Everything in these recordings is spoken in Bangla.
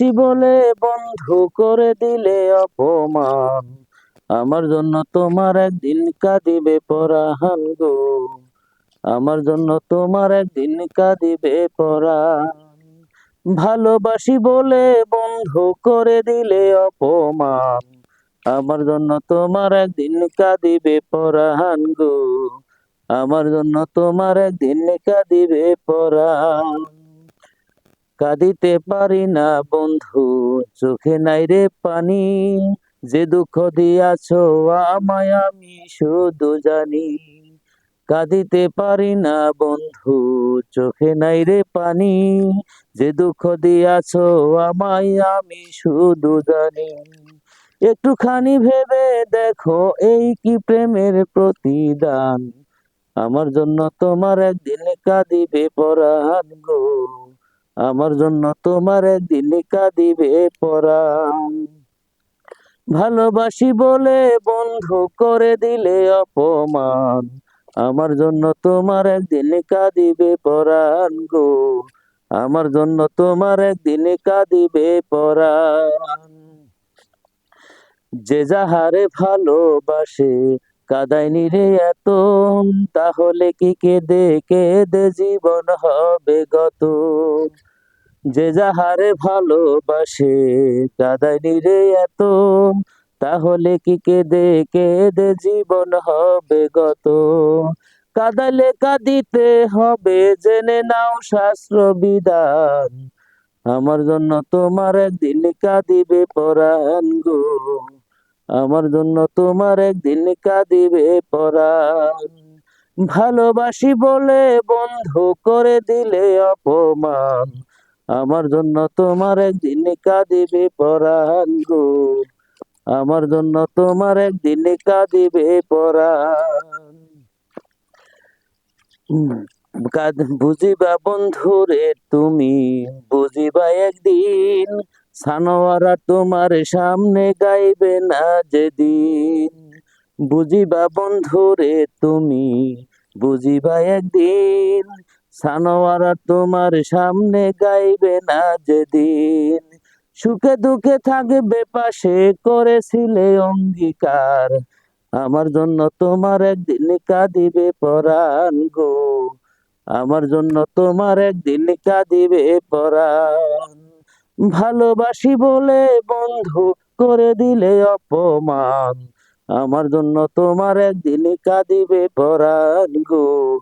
বলে বন্ধু করে দিলে অপমান। আমার জন্য তোমার একদিন কাঁদিবে পরাহান গো। আমার জন্য তোমার একদিন কাঁদিবে পরাণ। ভালোবাসি বলে বন্ধু করে দিলে অপমান। আমার জন্য তোমার একদিন কাঁদিবে পরাহান গো। আমার জন্য তোমার একদিন কাঁদিবে পরাণ। কাঁদিতে পারি না, বন্ধু। চোখে নাই রে পানি। যে দুঃখ দিয়াছ আমায় আমি শুধু জানি। কাঁদিতে পারি না, বন্ধু। চোখে নাই রে পানি। যে দুঃখ দিয়াছ আমায় আমি শুধু জানি। একটুখানি ভেবে দেখো, এই কি প্রেমের প্রতিদান? আমার জন্য তোমার একদিন কাঁদিবে পরাণ গো। আমার জন্য তোমার একদিন কাঁদিবে পরাণ ভালোবাসি বলে বন্ধু করে দিলে অপমান। আমার জন্য তোমার একদিন কাঁদিবে পরাণ গো। আমার জন্য তোমার একদিন কাঁদিবে পরাণ। যে যাহারে ভালোবাসে কাদাইনি রে এত, তাহলে কি কেঁদে কেঁদে জীবন হবে গত? যে যাহারে ভালোবাসে কাদাইনি রে এত, তাহলে কি কে কেঁদে কেঁদে জীবন হবে গত? কাদালে কাঁদিতে হবে, জেনে নাও শাস্ত্র বিধান। আমার জন্য তোমার একদিন কাঁদিবে পরাণ গো। আমার জন্য তোমার একদিন কাঁদিবে পরাণ। ভালোবাসি বলে বন্ধু করে দিলে অপমান। আমার জন্য তোমার একদিন কাঁদিবে পরাণ গো। আমার জন্য তোমার একদিন কাঁদিবে পরাণ। বুঝিবা বন্ধুরে তুমি, বুঝিবা একদিন সানোয়ারা তোমার সামনে গাইবে না যেদিন। বুঝিবা বন্ধুরে তুমি, বুঝিবা একদিন। সানোয়ারা তোমার সামনে গাইবে না যেদিন। সুখে দুঃখে থাকবে পাশে করেছিলে অঙ্গীকার। আমার জন্য তোমার একদিন কাঁদিবে পরাণ গো। আমার জন্য তোমার একদিন কাঁদিবে পরাণ। ভালোবাসি বলে বন্ধু করে দিলে অপমান। আমার জন্য তোমার একদিন কাঁদিবে পরাণ গো।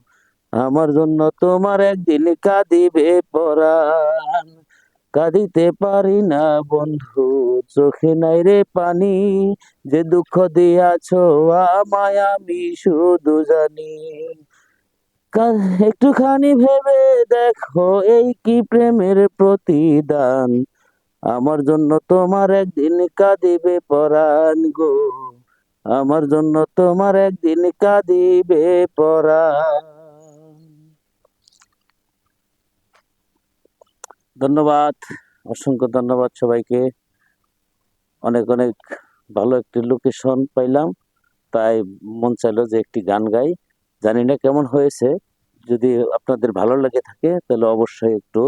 আমার জন্য তোমার একদিন কাঁদিবে পরাণ। কাঁদিতে পারি না বন্ধু, চোখে নাই রে পানি। যে দুঃখ দিয়াছ আমায় আমি শুধু জানি। একটুখানি ভেবে দেখো এই কি প্রেমের প্রতিদান। আমার জন্য তোমার একদিন কাঁদিবে পরাণ গো। আমার জন্য তোমার একদিন কাঁদিবে পরাণ। ধন্যবাদ, অসংখ্য ধন্যবাদ সবাইকে। অনেক অনেক ভালো একটি লোকেশন পাইলাম। তাই মন চাইলো যে একটি গান গাই। জানি না কেমন হয়েছে। যদি আপনাদের ভালো লাগে থাকে, তাহলে অবশ্যই একটু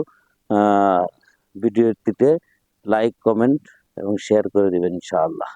ভিডিওটিতে লাইক কমেন্ট এবং শেয়ার করে দেবেন, ইনশাআল্লাহ।